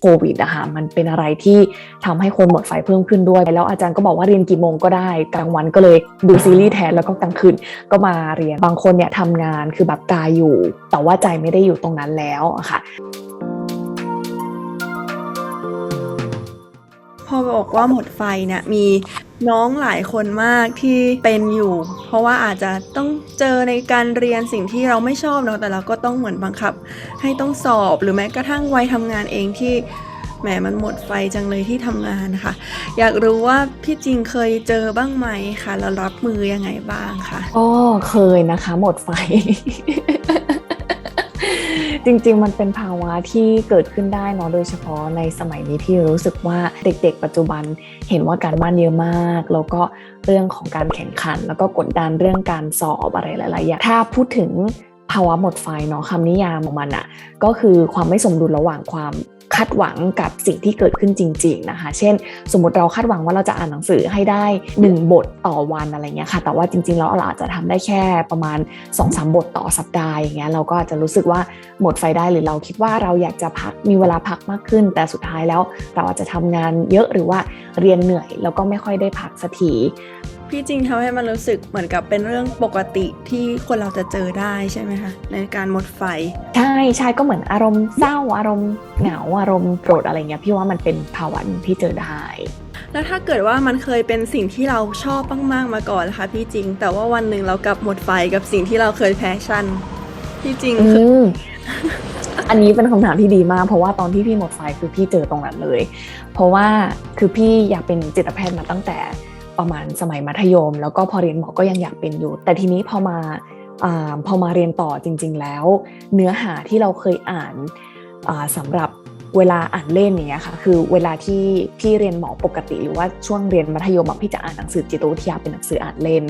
โควิดอะคะมันเป็นอะไรที่ทำให้คนหมดไฟเพิ่มขึ้นด้วย แล้วอาจารย์ก็บอกว่าเรียนกี่โมงก็ได้กลางวันก็เลยดูซีรีส์แทนแล้วก็กลางคืนก็มาเรียนบางคนเนี่ยทำงานคือแบบกายอยู่ แต่ว่าใจไม่ได้อยู่ตรงนั้นแล้วอะค่ะพอบอกว่าหมดไฟเนี่ยมี น้องหลายคนมากที่เป็นอยู่ เพราะว่าอาจจะต้องเจอในการเรียนสิ่งที่เราไม่ชอบเนาะแต่เราก็ต้องเหมือนบังคับ ให้ต้องสอบหรือแม้กระทั่งวัยทำงานเองที่แหมมันหมดไฟจังเลยที่ทำงานค่ะ อยากรู้ว่าพี่จริงเคยเจอบ้างไหมคะแล้วรับมือยังไงบ้างคะก็เคยนะคะ หมดไฟ จริงๆมันเป็นภาะที่เกิดขึ้นได้เนาะโดยเฉพาะในสมัยนี้ที่รู้สึกว่าเด็ก ๆ ปัจจุบันเห็นว่าการบ้านเยอะมาก แล้วก็เรื่องของการแข่งขัน แล้วก็กดดันเรื่องการสอบอะไรหลายๆอย่างถ้าพูดถึงภาวะหมดไฟเนาะคำนิยามของมันอะก็คือความไม่สมดุลระหว่างความ คาดหวังกับสิ่งที่เกิดขึ้นจริง ๆนะคะ เช่น สมมติเราคาดหวังว่าเราจะอ่านหนังสือให้ได้ 1 บทต่อวันอะไรเงี้ยค่ะ แต่ว่าจริงๆแล้วเราอาจจะทำได้แค่ประมาณ2-3บทต่อสัปดาห์อย่างเงี้ยเราก็อาจจะรู้สึกว่าหมดไฟได้หรือเราคิดว่าเราอยากจะพักมีเวลาพักมากขึ้น แต่สุดท้ายแล้วเราอาจจะทำงานเยอะหรือว่าเรียนเหนื่อยแล้วก็ไม่ค่อยได้พักสักที พี่จริงทำให้มันรู้สึกเหมือนกับเป็นเรื่องปกติที่คนเราจะเจอได้ใช่ไหมคะ ในการหมดไฟ ใช่ใช่ก็เหมือนอารมณ์เศร้าอารมณ์เหงาอารมณ์โกรธอะไรเงี้ยพี่ว่ามันเป็นภาวะหนึ่งที่เจอได้แล้วถ้าเกิดว่ามันเคยเป็นสิ่งที่เราชอบมากๆมาก่อนนะคะพี่จริง แต่ว่าวันหนึ่งเรากลับหมดไฟกับสิ่งที่เราเคยแพชชั่นพี่จริงอืคือมอันนี้เป็นคำถามที่ดีมาก เพราะว่าตอนที่พี่หมดไฟคือพี่เจอตรงนั้นเลย เพราะว่าคือพี่อยากเป็นจิตแพทย์มาตั้งแต่ ประมาณสมัยมัธยม แล้วก็พอเรียนหมอก็ยังอยากเป็นอยู่ แต่ทีนี้พอมาอพอมาเรียนต่อจริง ๆ แล้ว เนื้อหาที่เราเคยอ่านสำหรับ เวลาอ่านเล่นอย่างเงี้ยค่ะคือเวลาที่พี่เรียนหมอปกติ หรือว่าช่วงเรียนมัธยมพี่จะอ่านหนังสือจิตวิทยาเป็นหนังสืออ่านเล่น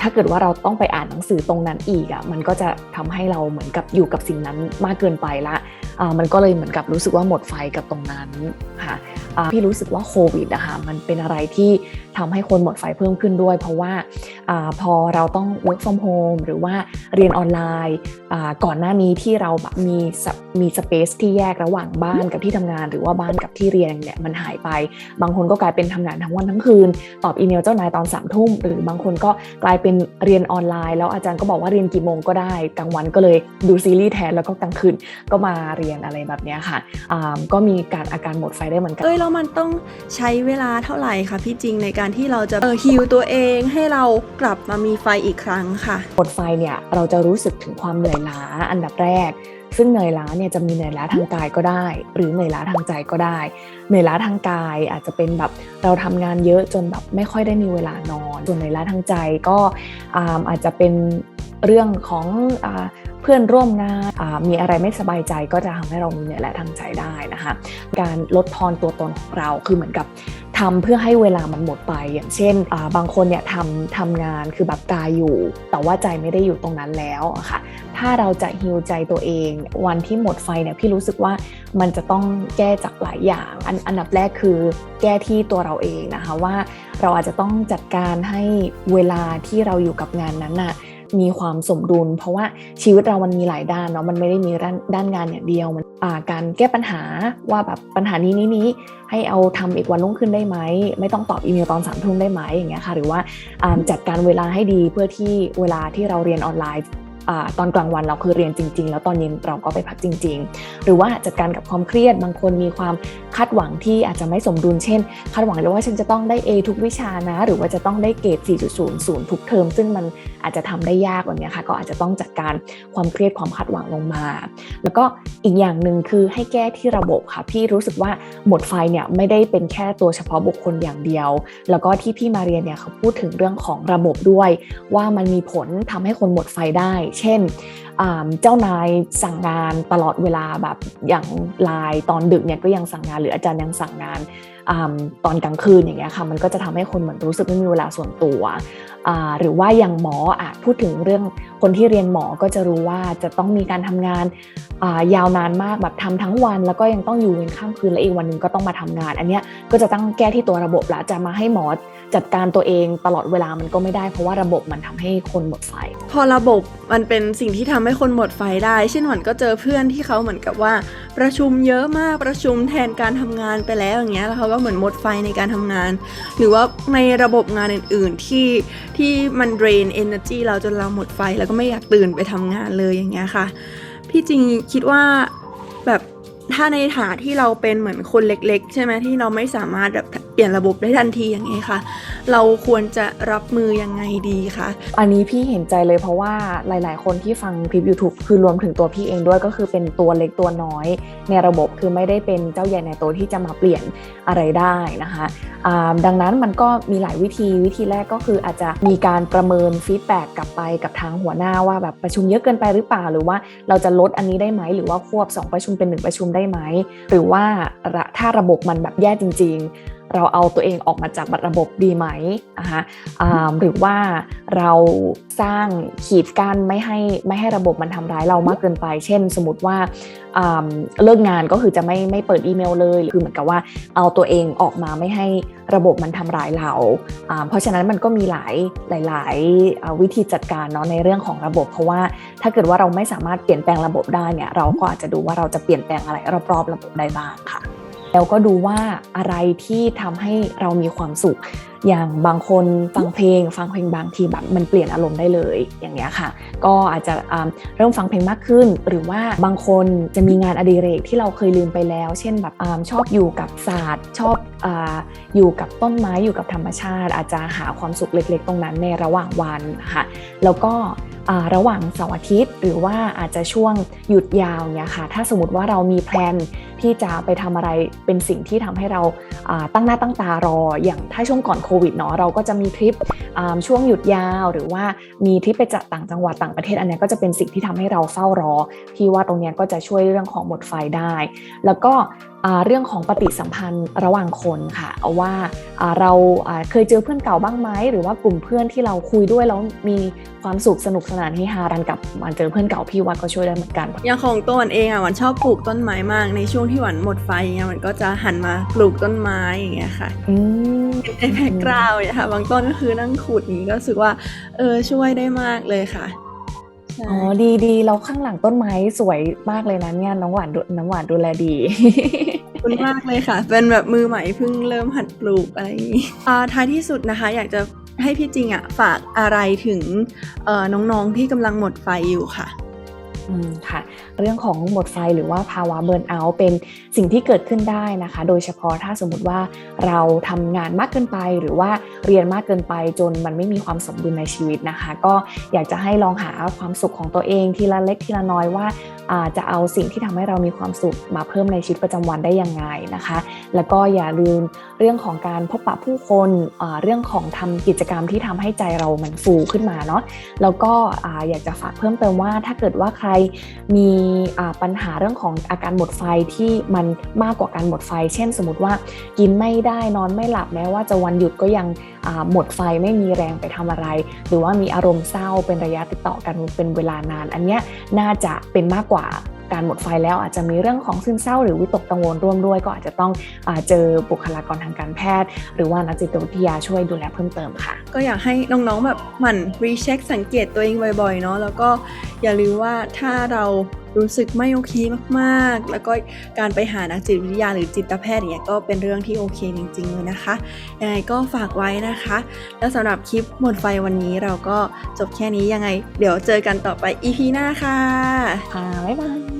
ถ้าเกิดว่าเราต้องไปอ่านหนังสือตรงนั้นอีกอะ่ะมันก็จะทำให้เราเหมือนกับอยู่กับสิ่งนั้นมากเกินไปละมันก็เลยเหมือนกับรู้สึกว่าหมดไฟกับตรงนั้นค่ะพี่รู้สึกว่าโควิดอะคะมันเป็นอะไรที่ทำให้คนหมดไฟเพิ่มขึ้นด้วย เพราะว่าอพอเราต้อง work from home หรือว่าเรียนออนไลน์ ก่อนหน้านี้ที่เราแบบมีมีสเปซที่แยกระหว่างบ้านกับที่ทำงาน หรือว่าบ้านกับที่เรียนเนี่ยมันหายไป บางคนก็กลายเป็นทำงานทั้งวันทั้งคืน ตอบอีเมลเจ้านายตอนสามทุ่มหรือบางคนก็กลายเป็นเรียนออนไลน์ แล้วอาจารย์ก็บอกว่าเรียนกี่โมงก็ได้กลางวันก็เลยดูซีรีส์แทนแล้วก็กลางคืนก็มาเรียนอะไรแบบเนี้ยค่ะอ่าก็มีการอาการหมดไฟได้เหมือนกันเอ้ยแล้วมันต้องใช้เวลาเท่าไหร่คะพี่จริงในการที่เราจะเออฮิวตัวเองให้เรากลับมามีไฟอีกครั้งค่ะหมดไฟเนี่ยเราจะรู้สึกถึงความเหนื่อยล้าอันดับแรก ซึ่งเหนื่อยล้าเนี่ยจะมีเหนื่อยล้าทางกายก็ได้ หรือเหนื่อยล้าทางใจก็ได้ เหนื่อยล้าทางกายอาจจะเป็นแบบเราทำงานเยอะจนแบบไม่ค่อยได้มีเวลานอน ส่วนเหนื่อยล้าทางใจก็อาจจะเป็นเรื่องของอเพื่อนร่วมงานมีอะไรไม่สบายใจก็จะทำให้เรามีเหนื่อยล้าทางใจได้นะคะ การลดทอนตัวตนของเราคือเหมือนกับ ทำเพื่อให้เวลามันหมดไป อย่างเช่นบางคนเนี่ยทำทำงานคือแบบกายอยู่ แต่ว่าใจไม่ได้อยู่ตรงนั้นแล้วอะค่ะ ถ้าเราจะฮิวใจตัวเอง วันที่หมดไฟเนี่ยพี่รู้สึกว่ามันจะต้องแก้จากหลายอย่างอันอันดับแรกคือแก้ที่ตัวเราเองนะคะว่าเราอาจจะต้องจัดการให้เวลาที่เราอยู่กับงานนั้นน่ะมีความสมดุล เพราะว่าชีวิตเรามันมีหลายด้านเนาะมันไม่ได้มีด้านด้านงานอย่างเดียวมัน การแก้ปัญหาว่าแบบปัญหานี้นี้นี้ให้เอาทำอีกวันรุ่งขึ้นได้ไหม ไม่ต้องตอบอีเมลตอนสามทุ่มได้ไหมอย่างเงี้ยค่ะหรือว่าจัดการเวลาให้ดีเพื่อที่เวลาที่เราเรียนออนไลน์ อตอนกลางวันเราคือเรียนจริง ๆ แล้วตอนเย็นเราก็ไปพักจริง ๆ หรือว่าจัดการกับความเครียดบางคนมีความคาดหวังที่อาจจะไม่สมดุลเช่น คาดหวังเลยว่าฉันจะต้องได้ A ทุกวิชานะ หรือว่าจะต้องได้เกรด 4.00 ทุกเทอม ซึ่งมันอาจจะทำได้ยากแบบเนี้ยค่ะก็อาจจะต้องจัดการความเครียดความคาดหวังลงมา แล้วก็อีกอย่างหนึ่งคือให้แก้ที่ระบบค่ะพี่รู้สึกว่าหมดไฟเนี่ยไม่ได้เป็นแค่ตัวเฉพาะบุคคลอย่างเดียว แล้วก็ที่พี่มาเรียนเนี่ยเขาพูดถึงเรื่องของระบบด้วย ว่ามันมีผลทำให้คนหมดไฟได้เช่นเจ้านายสั่งงานตลอดเวลาแบบอย่างไลน์ตอนดึกเนี่ยก็ยังสั่งงานหรืออาจารย์ยังสั่งงานอตอนกลางคืนอย่างเงี้ยค่ะมันก็จะทำให้คนเหมือนรู้สึกไม่มีเวลาส่วนตัว หรือว่าอย่างหมออะพูดถึงเรื่องคนที่เรียนหมอก็จะรู้ว่าจะต้องมีการทำงานยาวนานมากแบบทำทั้งวัน แล้วก็ยังต้องอยู่เวรข้ามคืนและอีกวันหนึ่งก็ต้องมาทำงาน อันเนี้ยก็จะต้องแก้ที่ตัวระบบละจะมาให้หมอจัดการตัวเองตลอดเวลามันก็ไม่ได้เพราะว่าระบบมันทำให้คนหมดไฟ พอระบบมันเป็นสิ่งที่ทำให้คนหมดไฟได้ เช่นหวันก็เจอเพื่อนที่เขาเหมือนกับว่า ประชุมเยอะมากประชุมแทนการทำงานไปแล้วอย่างเงี้ยแล้วเขาก็เหมือนหมดไฟในการทำงาน หรือว่าในระบบงานอื่น ๆที่ที่มัน drain energy เราจนเราหมดไฟ แล้วก็ไม่อยากตื่นไปทำงานเลยอย่างเงี้ยค่ะ พี่จริงคิดว่าแบบถ้าในฐานที่เราเป็นเหมือนคนเล็ก ๆ ใช่ไหมที่เราไม่สามารถแบบเปลี่ยนระบบได้ทันทีอย่างเงี้ยค่ะ เราควรจะรับมือยังไงดีคะอันนี้พี่เห็นใจเลยเพราะว่าหลาย ๆ คนที่ฟังคลิป YouTube คือรวมถึงตัวพี่เองด้วยก็คือเป็นตัวเล็กตัวน้อย ในระบบคือไม่ได้เป็นเจ้าใหญ่ในโตวที่จะมาเปลี่ยนอะไรได้นะคะดังนั้นมันก็มีหลายวิธีวิธีแรกก็คืออาจจะมีการประเมินฟีดแบ็กกลับไปกับทางหัวหน้าว่าแบบประชุมเยอะเกินไปหรือเปล่า หรือว่าเราจะลดอันนี้ได้ไหม หรือว่าควบ 2 ประชุมเป็น 1 ประชุมได้ไหม หรือว่าถ้าระบบมันแบบแย่จริง ๆ เราเอาตัวเองออกมาจากระบบดีไหมนะคะหรือว่าเราสร้างขีดกั้นไม่ให้ไม่ให้ระบบมันทำร้ายเรามากเกินไป เช่น สมมติว่าเลิกงานก็คือจะไม่ไม่เปิดอีเมลเลยคือเหมือนกับว่าเอาตัวเองออกมาไม่ให้ระบบมันทำร้ายเราเพราะฉะนั้นมันก็มีหลายหลาย ๆ วิธีจัดการเนาะในเรื่องของระบบ เพราะว่าถ้าเกิดว่าเราไม่สามารถเปลี่ยนแปลงระบบได้เนี่ยเราก็อาจจะดูว่าเราจะเปลี่ยนแปลงอะไรรอบๆระบบได้บ้างค่ะ แล้วก็ดูว่าอะไรที่ทำให้เรามีความสุข อย่างบางคนฟังเพลง ฟังเพลงบางทีแบบมันเปลี่ยนอารมณ์ได้เลยอย่างเงี้ยค่ะ ก็อาจจะเริ่มฟังเพลงมากขึ้น หรือว่าบางคนจะมีงานอดิเรกที่เราเคยลืมไปแล้ว เช่นแบบอชอบอยู่กับศาสตร์ ชอบออยู่กับต้นไม้อยู่กับธรรมชาติ อาจจะหาความสุขเล็ก ๆ ตรงนั้นในระหว่างวันนะคะแล้วก็ระหว่างเสาร์อาทิตย์ หรือว่าอาจจะช่วงหยุดยาวเนี่ยค่ะถ้าสมมติว่าเรามีแพลน ที่จะไปทำอะไรเป็นสิ่งที่ทำให้เราตั้งหน้าตั้งตารอ อย่างถ้าช่วงก่อนโควิดเนาะเราก็จะมีทริปช่วงหยุดยาวหรือว่ามีทริปไปจัดต่างจังหวัดต่างประเทศอันนี้ก็จะเป็นสิ่งที่ทำให้เราเฝ้ารอ พี่ว่าตรงนี้ก็จะช่วยเรื่องของหมดไฟได้ แล้วก็เรื่องของปฏิสัมพันธ์ระหว่างคนค่ะว่าเราเคยเจอเพื่อนเก่าบ้างไหมหรือว่ากลุ่มเพื่อนที่เราคุยด้วยแล้วมีความสุขสนุกสนานให้ฮารันกับมาเจอเพื่อนเก่าพี่ว่าก็ช่วยได้เหมือนกันอย่างของตัวหวันเองอะวันชอบปลูกต้นไม้มากในช่วงที่หวันหมดไฟอย่างเงี้ยหวันก็จะหันมาปลูกต้นไม้อย่างเงี้ยค่ะอืมในแพ็กกราวด์เนี่ยค่ะบางต้นก็คือนั่งขุดอย่างนี้ก็รู้สึกว่า เออช่วยได้มากเลยค่ะใช่อ๋อดีดีเราข้างหลังต้นไม้สวยมากเลยนะเนี่ยน้องหวานดูน้องหวานดูแลดีขอบคุณมากเลยค่ะ เป็นแบบมือใหม่เพิ่งเริ่มหัดปลูกอะไรอย่างนี้อ่าท้ายที่สุดนะคะ อยากจะให้พี่จริงอะฝากอะไรถึงเอ่อน้องๆที่กำลังหมดไฟอยู่ค่ะ อืมค่ะ เรื่องของหมดไฟหรือว่าภาวะเบิร์นเอาท์เป็นสิ่งที่เกิดขึ้นได้นะคะ โดยเฉพาะถ้าสมมติว่าเราทำงานมากเกินไป หรือว่าเรียนมากเกินไปจนมันไม่มีความสมดุลในชีวิตนะคะ ก็อยากจะให้ลองหาความสุขของตัวเองทีละเล็กทีละน้อยว่าจะเอาสิ่งที่ทำให้เรามีความสุขมาเพิ่มในชีวิตประจำวันได้ยังไงนะคะ แล้วก็อย่าลืมเรื่องของการพบปะผู้คนเรื่องของทำกิจกรรมที่ทำให้ใจเรามันฟูขึ้นมาเนาะแล้วก็อยากจะฝากเพิ่มเติมว่าถ้าเกิดว่าใครมีปัญหาเรื่องของอาการหมดไฟที่มันมากกว่าการหมดไฟ เช่น สมมติว่ากินไม่ได้นอนไม่หลับแม้ว่าจะวันหยุดก็ยังหมดไฟไม่มีแรงไปทำอะไร หรือว่ามีอารมณ์เศร้าเป็นระยะติดต่อกันเป็นเวลานาน อันเนี้ยน่าจะเป็นมากกว่า การหมดไฟแล้วอาจจะมีเรื่องของซึมเศร้าหรือวิตกกังวลร่วมด้วย ก็อาจจะต้องอาเจอบุคลากรทางการแพทย์ หรือว่านักจิตวิทยาช่วยดูแลเพิ่มเติมค่ะ ก็อยากให้น้องๆแบบหมั่นรีเช็คสังเกตตัวเองบ่อยๆเนาะแล้วก็อย่าลืมว่าถ้าเรารู้สึกไม่โอเคมากๆ แล้วก็การไปหานักจิตวิทยาหรือจิตแพทย์เนี่ยก็เป็นเรื่องที่โอเคจริงๆเลยนะคะยังไงก็ฝากไว้นะคะ แล้วสำหรับคลิปหมดไฟวันนี้เราก็จบแค่นี้ยังไง เดี๋ยวเจอกันต่อไป EP หน้าค่ะค่ะบ๊ายบาย